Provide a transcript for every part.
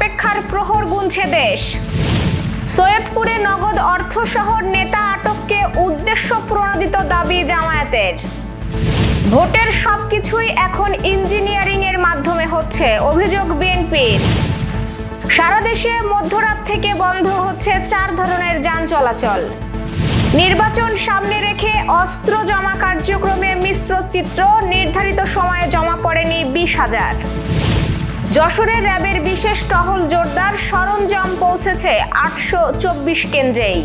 অপেক্ষার প্রহর গুনছে দেশ। সৈয়দপুরে নগদ অর্থসহ নেতা আটককে উদ্দেশ্য প্রণোদিত দাবি জামায়াতের। ভোটের সবকিছুই এখন ইঞ্জিনিয়ারিং এর মাধ্যমে হচ্ছে, অভিযোগ বিএনপির। সারা দেশে মধ্যরাত থেকে বন্ধ হচ্ছে চার ধরনের যান চলাচল। নির্বাচন সামনে রেখে অস্ত্র জমা কার্যক্রমে মিশ্র চিত্র, নির্ধারিত সময়ে জমা পড়েনি বিশ হাজার। যশোরে র্যাবের বিশেষ টহল জোরদার সরঞ্জাম পৌঁছেছে আটশো চব্বিশ কেন্দ্রেই।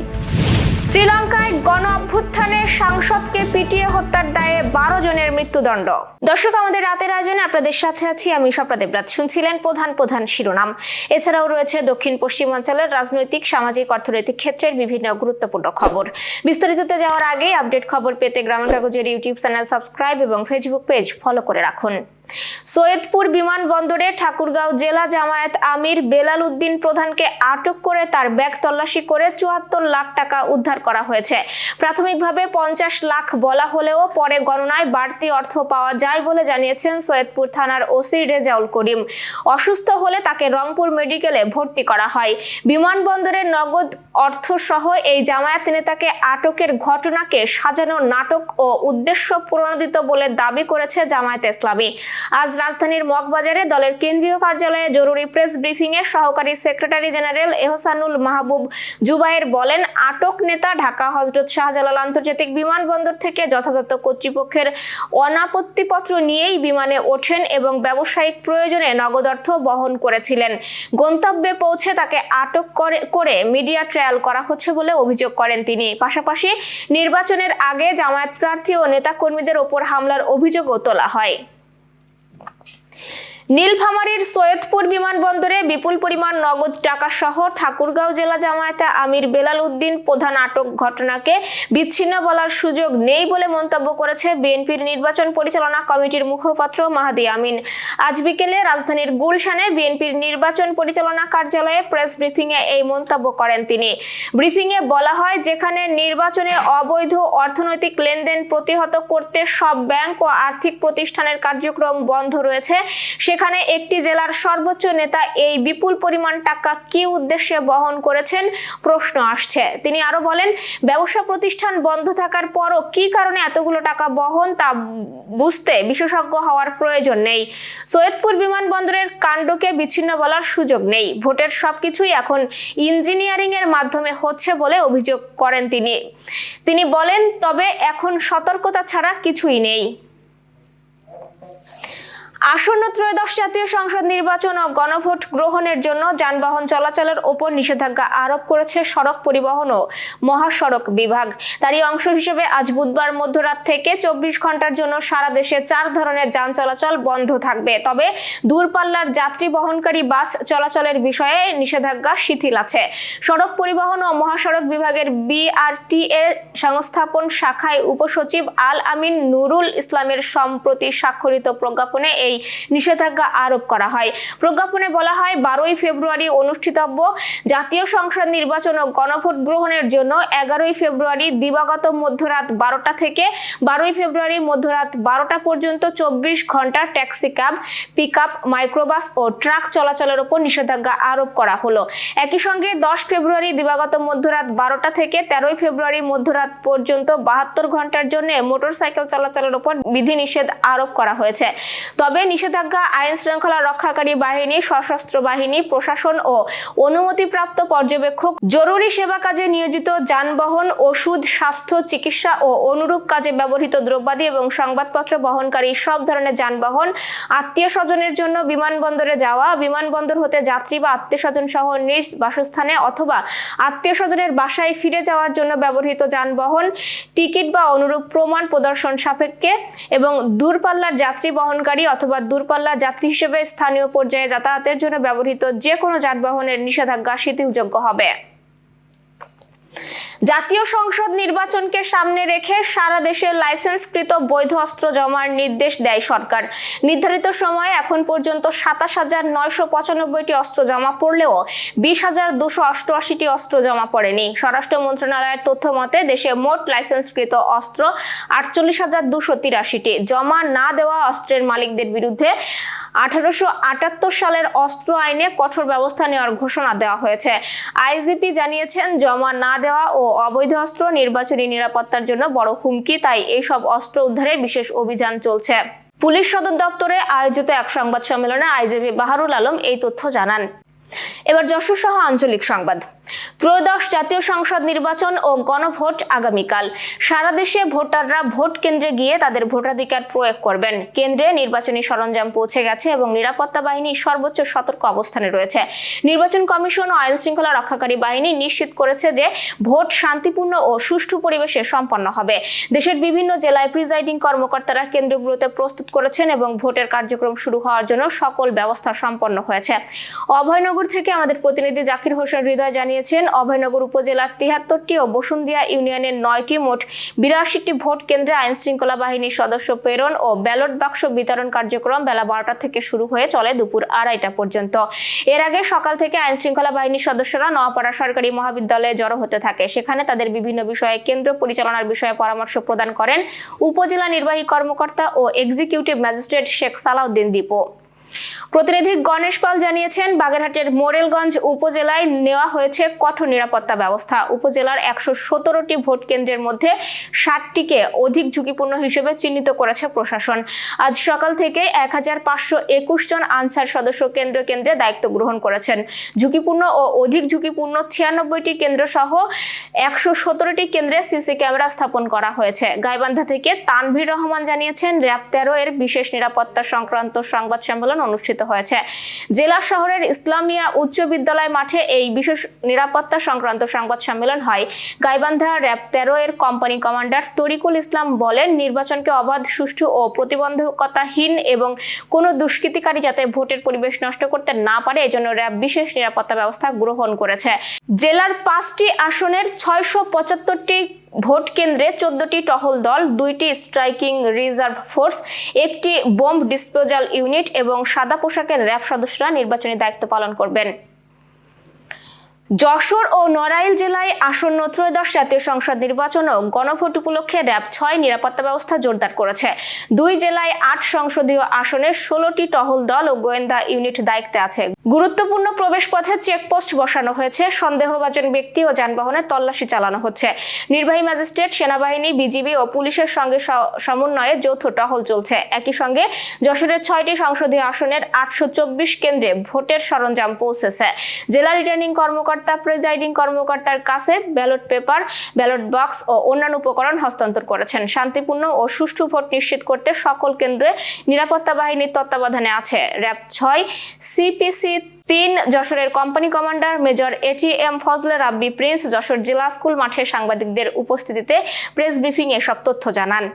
শ্রীলঙ্কায় গণ অভ্যুত্থানে সাংসদকে পিটিয়ে হত্যার দায়ে বারো জনের মৃত্যুদণ্ড। দর্শক, আমাদের রাতের আয়োজনে আপনাদের সাথে আছি আমি স্বপ্না দেবরাত শুনছিলেন প্রধান প্রধান শিরোনাম। এছাড়াও রয়েছে দক্ষিণ পশ্চিমাঞ্চলের রাজনৈতিক, সামাজিক, অর্থনৈতিক ক্ষেত্রের বিভিন্ন গুরুত্বপূর্ণ খবর। বিস্তারিততে যাওয়ার আগে আপডেট খবর পেতে গ্রামের কাগজের ইউটিউব চ্যানেল সাবস্ক্রাইব এবং ফেসবুক পেজ ফলো করে রাখুন। সৈয়দপুর বিমানবন্দরে ঠাকুরগাঁও জেলা জামায়াত আমির বেলাল উদ্দিন প্রধানকে আটক করে তার ব্যাগ তল্লাশি করে চুয়াত্তর লাখ টাকা উদ্ধার করা হয়েছে। প্রাথমিকভাবে পঞ্চাশ লাখ বলা হলেও পরে গণনায় বাড়তি অর্থ পাওয়া যায় বলে জানিয়েছেন সৈয়দপুর থানার ওসি রেজাউল করিম। অসুস্থ হলে তাকে রংপুর মেডিকেলে ভর্তি করা হয়। বিমানবন্দরে নগদ অর্থ সহ এই জামায়াত নেতাকে আটকের ঘটনাকে সাজানো নাটক ও উদ্দেশ্য প্রণোদিত বলে দাবি করেছে জামায়াত ইসলামী। আজ রাজধানীর মগবাজারে দলের কেন্দ্রীয় কার্যালয়ে জরুরি প্রেস ব্রিফিং এ সহকারী সেক্রেটারি জেনারেল এহসানুল মাহবুব জুবাইর বলেন, আটক নেতা ঢাকা হজরত শাহজালাল আন্তর্জাতিক বিমানবন্দর থেকে যথাযথ কর্তৃপক্ষের অনাপত্তিপত্র নিয়েই বিমানে ওঠেন এবং ব্যবসায়িক প্রয়োজনে নগদ অর্থ বহন করেছিলেন। গন্তব্যে পৌঁছে তাকে আটক করে করে মিডিয়া ট্রায়াল করা হচ্ছে বলে অভিযোগ করেন তিনি। পাশাপাশি নির্বাচনের আগে জামায়াত প্রার্থী ও নেতাকর্মীদের ওপর হামলার অভিযোগও তোলা হয়। Thank you. নীলফামারীর সৈয়দপুর বিমানবন্দরে বিপুল পরিমাণ নগদ টাকা সহ ঠাকুরগাঁও জেলা জামায়াতে আমির বেলাল উদ্দিন প্রধান আটক ঘটনাকে বিচ্ছিন্ন বলার সুযোগ নেই বলে মন্তব্য করেছে বিএনপির নির্বাচন পরিচালনা কমিটির মুখপাত্র মাহাদি আমিন। আজ বিকেলে রাজধানীর গুলশানে বিএনপির নির্বাচন পরিচালনা কার্যালয়ে প্রেস ব্রিফিংয়ে এই মন্তব্য করেন তিনি। ব্রিফিংয়ে বলা হয়, যেখানে নির্বাচনে অবৈধ অর্থনৈতিক লেনদেন প্রতিহত করতে সব ব্যাংক ও আর্থিক প্রতিষ্ঠানের কার্যক্রম বন্ধ রয়েছে সেখানে একটি জেলার সর্বোচ্চ নেতা এই বিপুল পরিমাণ টাকা কি উদ্দেশ্যে বহন করেছেন প্রশ্ন আসছে। তিনি আরও বলেন, ব্যবসা প্রতিষ্ঠান বন্ধ থাকার পরও কি কারণে এতগুলো টাকা বহন তা বুঝতে বিশেষজ্ঞ হওয়ার প্রয়োজন নেই। সৈয়দপুর বিমানবন্দরের কাণ্ডকে বিচ্ছিন্ন বলার সুযোগ নেই। ভোটের সবকিছুই এখন ইঞ্জিনিয়ারিং এর মাধ্যমে হচ্ছে বলে অভিযোগ করেন তিনি। তিনি বলেন, তবে এখন সতর্কতা ছাড়া কিছুই নেই। আসন্ন ত্রয়োদশ জাতীয় সংসদ নির্বাচন ও গণভোট গ্রহণের জন্য যানবাহন চলাচলের ওপর নিষেধাজ্ঞা আরোপ করেছে সড়ক পরিবহন ও মহাসড়ক বিভাগ। তারই অংশ হিসেবে আজ বুধবার মধ্যরাত থেকে চব্বিশ ঘণ্টার জন্য সারা দেশে চার ধরনের যান চলাচল বন্ধ থাকবে। তবে দূরপাল্লার যাত্রী বহনকারী বাস চলাচলের বিষয়ে নিষেধাজ্ঞা শিথিল আছে। সড়ক পরিবহন ও মহাসড়ক বিভাগের বিআরটিএ সংস্থাপন শাখায় উপসচিব আল আমিন নুরুল ইসলামের সম্প্রতি স্বাক্ষরিত প্রজ্ঞাপনে এই নিষেধাজ্ঞা আরোপ করা হয়। প্রজ্ঞাপনে বলা হয়, বারোই ফেব্রুয়ারি অনুষ্ঠিতব্য জাতীয় সংসদ নির্বাচন ও গণভোট গ্রহণের জন্য এগারোই ফেব্রুয়ারি দিবাগত মধ্যরাত বারোটা থেকে বারোই ফেব্রুয়ারি মধ্যরাত বারোটা পর্যন্ত চব্বিশ ঘণ্টা taxi cab pick up microbus ও ট্রাক চলাচলের উপর নিষেধাজ্ঞা আরোপ করা হলো। একই সঙ্গে দশ ফেব্রুয়ারি দিবাগত মধ্যরাত বারোটা থেকে তেরোই ফেব্রুয়ারি মধ্যরাত পর্যন্ত বাহাত্তর ঘণ্টার জন্য মোটরসাইকেল চলাচলের উপর বিধিনিষেধ আরোপ করা হয়েছে। তবে নিষেধাজ্ঞা, আইন শৃঙ্খলা রক্ষাকারী বাহিনী, সশস্ত্র বাহিনী, প্রশাসন ও অনুমতিপ্রাপ্ত পর্যবেক্ষক, জরুরি সেবা কাজে নিয়োজিত যানবাহন, ওষুধ, স্বাস্থ্য, চিকিৎসা ও অনুরূপ কাজে ব্যবহৃত দ্রব্যাদি এবং সংবাদপত্র বহনকারী সব ধরনের যানবাহন আত্মীয় স্বজনের জন্য বিমানবন্দরে যাওয়া, বিমানবন্দর হতে যাত্রী বা আত্মীয় স্বজন সহ নিজ বাসস্থানে অথবা আত্মীয় স্বজনের বাসায় ফিরে যাওয়ার জন্য ব্যবহৃত যানবাহন, টিকিট বা অনুরূপ প্রমাণ প্রদর্শন সাপেক্ষে এবং দূরপাল্লার যাত্রী বহনকারী অথবা দূরপাল্লা যাত্রী হিসেবে স্থানীয় পর্যায়ে যাতায়াতের জন্য ব্যবহৃত যে কোনো যানবাহনের নিষেধাজ্ঞা শিথিলযোগ্য হবে। জাতীয় সংসদ নির্বাচনকে সামনে রেখে সারা দেশে লাইসেন্সকৃত বৈধ অস্ত্র জমার নির্দেশ দেয় সরকার। নির্ধারিত সময়ে এখন পর্যন্ত সাতাশ হাজার নয়শো পঁচানব্বইটি অস্ত্র জমা পড়লেও বিশ হাজার দুশো অষ্টআশিটি অস্ত্র জমা পড়েনি। স্বরাষ্ট্র মন্ত্রণালয়ের তথ্য মতে দেশে মোট লাইসেন্সকৃত অস্ত্র আটচল্লিশ হাজার দুশো তিরাশিটি। জমা না দেওয়া অস্ত্রের মালিকদের বিরুদ্ধে আঠারোশো আটাত্তর সালের অস্ত্র আইনে কঠোর ব্যবস্থা নেওয়ার ঘোষণা দেওয়া হয়েছে। আইজিপি জানিয়েছেন, জমা না দেওয়া ও অবৈধ অস্ত্র, নির্বাচনী নিরাপত্তার জন্য বড় হুমকি, তাই এইসব অস্ত্র উদ্ধারে বিশেষ অভিযান চলছে। পুলিশ সদর দপ্তরে আয়োজিত এক সংবাদ সম্মেলনে আইজিপি বাহারুল আলম এই তথ্য জানান। এবার যশোর সহ আঞ্চলিক সংবাদ। ত্রয়োদশ জাতীয় সংসদ নির্বাচন ও গণভোট আগামীকাল। সারা দেশে ভোটাররা ভোট কেন্দ্রে গিয়ে তাদের ভোটাধিকার প্রয়োগ করবেন। কেন্দ্রে নির্বাচনী সরঞ্জাম পৌঁছে গেছে এবং নিরাপত্তা বাহিনী সর্বোচ্চ সতর্ক অবস্থানে রয়েছে। নির্বাচন কমিশন ও আইন শৃঙ্খলা রক্ষাকারী বাহিনী নিশ্চিত করেছে যে ভোট শান্তিপূর্ণ ও সুষ্ঠু পরিবেশে সম্পন্ন হবে। দেশের বিভিন্ন জেলায় প্রিজাইডিং কর্মকর্তারা কেন্দ্রগুলোতে প্রস্তুত করেছেন এবং ভোটের কার্যক্রম শুরু হওয়ার জন্য সকল ব্যবস্থা সম্পন্ন হয়েছে। অভয়নগর থেকে আমাদের প্রতিনিধি জাকির হোসেন হৃদয় জানিয়েছেন, অভয়নগর উপজেলার তিহাত্তরটি ও বসুন্দিয়া ইউনিয়নের নয়টি মোট বিরাশিটি ভোট কেন্দ্রে আইনশৃঙ্খলা বাহিনীর সদস্য প্রেরণ ও ব্যালট বাক্স বিতরণ কার্যক্রম বেলা বারোটা থেকে শুরু হয়ে চলে দুপুর আড়াইটা পর্যন্ত। এর আগে সকাল থেকে আইনশৃঙ্খলা বাহিনীর সদস্যরা নোয়াপাড়া সরকারি মহাবিদ্যালয়ে জড়ো হতে থাকে। সেখানে তাদের বিভিন্ন বিষয়ে কেন্দ্র পরিচালনার বিষয়ে পরামর্শ প্রদান করেন উপজেলা নির্বাহী কর্মকর্তা ও এক্সিকিউটিভ ম্যাজিস্ট্রেট শেখ সালাউদ্দিন দীপু। প্রতিনিধি গণেশ পাল জানিয়েছেন, বাগেরহাটের মোরেলগঞ্জ উপজেলায় নেওয়া হয়েছে কঠোর নিরাপত্তা ব্যবস্থা। উপজেলার একশো সতেরোটি ভোট কেন্দ্রের মধ্যে ষাটটিকে অধিক ঝুঁকিপূর্ণ হিসেবে চিহ্নিত করেছে প্রশাসন। আজ সকাল থেকে এক হাজার পাঁচশো একুশ জন আনসার সদস্য কেন্দ্র কেন্দ্রে দায়িত্ব গ্রহণ করেছেন। ঝুঁকিপূর্ণ ও অধিক ঝুঁকিপূর্ণ ছিয়ানব্বইটি কেন্দ্র সহ একশো সতেরোটি কেন্দ্রে সিসি ক্যামেরা স্থাপন করা হয়েছে। গাইবান্ধা থেকে তানভীর রহমান জানিয়েছেন, র্যাব তেরো এর বিশেষ নিরাপত্তা সংক্রান্ত সংবাদ সম্মেলন অনুষ্ঠিত হয়েছে। জেলা শহরের ইসলামিয়া উচ্চ বিদ্যালয় মাঠে এই বিশেষ নিরাপত্তা সংক্রান্ত সংবাদ সম্মেলন হয়। গাইবান্ধা র্যাব তেরো এর কোম্পানি কমান্ডার তরিকুল ইসলাম বলেন, নির্বাচনকে অবাধ, সুষ্ঠু ও প্রতিবন্ধকতাহীন এবং কোনো দুষ্কৃতিকারী যাতে ভোটের পরিবেশ নষ্ট করতে না পারে, এজন্য র্যাব বিশেষ নিরাপত্তা ব্যবস্থা গ্রহণ করেছে। জেলার পাঁচটি আসনের ছয়শো পঁচাত্তরটি ভোট কেন্দ্রে চোদ্দটি টহল দল, দুইটি স্ট্রাইকিং রিজার্ভ ফোর্স, একটি বোম্ব ডিসপোজাল ইউনিট এবং সাদা পোশাকের র্যাব সদস্যরা নির্বাচনী দায়িত্ব পালন করবেন। যশোর ও নড়াইল জেলায় আসন্ন ত্রয়োদশ জাতীয় সংসদ নির্বাচন ও গণভোট উপলক্ষে র্যাব ছয় নিরাপত্তা ব্যবস্থা জোরদার করেছে। দুই জেলায় আট সংসদীয় আসনে ষোলোটি টহল দল ও গোয়েন্দা ইউনিট দায়িত্বে আছে। গুরুত্বপূর্ণ প্রবেশপথে চেকপোস্ট বসানো হয়েছে। সন্দেহভাজন ব্যক্তি ও যানবাহনের তল্লাশি চালানো হচ্ছে। নির্বাহী ম্যাজিস্ট্রেট, সেনাবাহিনী, বিজিবি ও পুলিশের সঙ্গে সমন্বয়ে যৌথ টহল চলছে। একই সঙ্গে যশোরের ছয়টি সংসদীয় আসনের আটশো চব্বিশ কেন্দ্রে ভোটের সরঞ্জাম পৌঁছেছে। জেলা রিটার্নিং কর্মকর্তা, প্রেজাইডিং কর্মকর্তার কাছে ব্যালট পেপার, ব্যালট বক্স ও অন্যান্য উপকরণ হস্তান্তর করেছেন। শান্তিপূর্ণ ও সুষ্ঠু ভোট নিশ্চিত করতে সকল কেন্দ্রে নিরাপত্তা বাহিনীর তত্ত্বাবধানে আছে। র্যাব ছয়, সিপিসি তিন যশোরের company commander major A T M Fazle Rabbi Prince Jessore জেলা স্কুল মাঠে সাংবাদিকদের উপস্থিতিতে প্রেস ব্রিফিং এসব তথ্য জানান।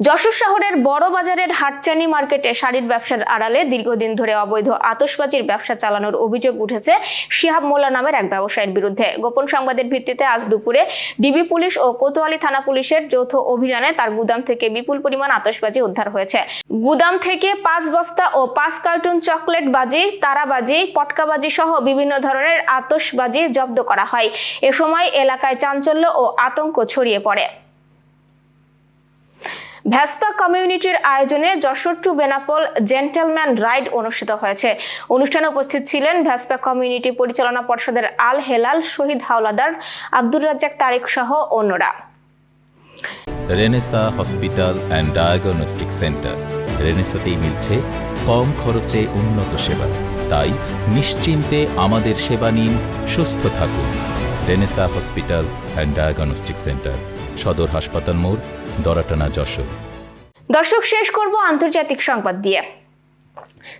যশোর শহরের বড় বাজারের হাটচানি মার্কেটে শাড়ির ব্যবসার আড়ালে দীর্ঘদিন ধরে অবৈধ আতসবাজির ব্যবসা চালানোর অভিযোগ উঠেছে শিহাব মোল্লা নামের এক ব্যবসায়ীর বিরুদ্ধে। গোপন সংবাদের ভিত্তিতে আজ দুপুরে ডিবি পুলিশ ও কোতোয়ালি থানা পুলিশের যৌথ অভিযানে তার গুদাম থেকে বিপুল পরিমাণ আতসবাজি উদ্ধার হয়েছে। গুদাম থেকে পাঁচ বস্তা ও পাঁচ কার্টুন চকলেট বাজি, তারাবাজি, পটকাবাজি সহ বিভিন্ন ধরনের আতসবাজি জব্দ করা হয়। এ সময় এলাকায় চাঞ্চল্য ও আতঙ্ক ছড়িয়ে পড়ে। ভ্যাসপা কমিউনিটির আয়োজনে Jessore to Benapole gentleman ride অনুষ্ঠিত হয়েছে। অনুষ্ঠানে উপস্থিত ছিলেন ভ্যাসপা কমিউনিটি পরিচালনা পর্ষদের আল হেলাল, শহীদ হাওলাদার আব্দুর রাজ্জাক তারেক সহ অন্যরা। Renaissance hospital and diagnostic centre. রেনেসাতেই মিলছে কম খরচে উন্নত সেবা। তাই নিশ্চিন্তে আমাদের সেবা নিন, সুস্থ থাকুন। Renaissance hospital and diagnostic centre, সদর হাসপাতাল মোড় দরাটানা যশোর। দর্শক শেষ করব আন্তর্জাতিক সংবাদ দিয়ে।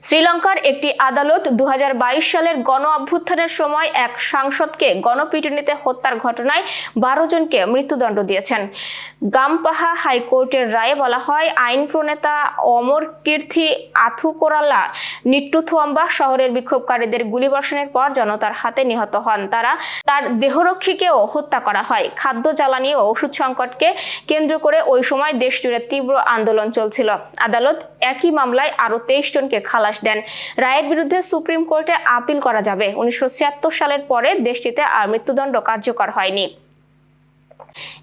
শ্রীলঙ্কার একটি আদালত দু হাজার বাইশ সালের গণ অভ্যুত্থানের সময় এক সাংসদকে গণপিটুনিতে হত্যার ঘটনায় বারো জনকে মৃত্যুদণ্ড দিয়েছেন। গামপাহা হাইকোর্টের রায়ে বলা হয়, আইন প্রণেতা অমর কীর্তি আথুকোরালা নিট্টুথুয়াম্বা শহরের বিক্ষোভকারীদের গুলিবর্ষণের পর জনতার হাতে নিহত হন। তারা তার দেহরক্ষীকেও হত্যা করা হয়। খাদ্য, জ্বালানি ও ওষুধ সংকটকে কেন্দ্র করে ওই সময় দেশজুড়ে তীব্র আন্দোলন চলছিল। আদালত একই মামলায় আরও তেইশ জনকে খালাস দেন। রায়ের বিরুদ্ধে সুপ্রিম কোর্টে আপিল করা যাবে। উনিশশো ছিয়াত্তর সালের পরে দেশটিতে আর মৃত্যুদণ্ড কার্যকর হয়নি।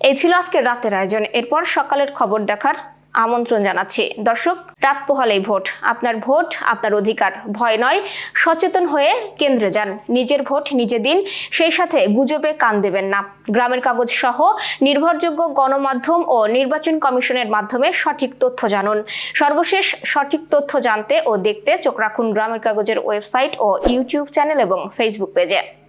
এই ছিল আজকের রাতের আয়োজন। এরপর সকালের খবর দেখার আমন্ত্রণ জানাচ্ছি। দর্শক, রাত পোহালেই ভোট। আপনার ভোট, আপনার অধিকার। ভয় নয়, সচেতন হয়ে কেন্দ্রে যান। নিজের ভোট, নিজে দিন। সেই সাথে গুজবে কান দেবেন না। গ্রামের কাগজ সহ নির্ভরযোগ্য গণমাধ্যম ও নির্বাচন কমিশনের মাধ্যমে সঠিক তথ্য জানুন। সর্বশেষ সঠিক তথ্য জানতে ও দেখতে চোখ রাখুন গ্রামের কাগজের ওয়েবসাইট ও ইউটিউব চ্যানেল এবং ফেসবুক পেজে।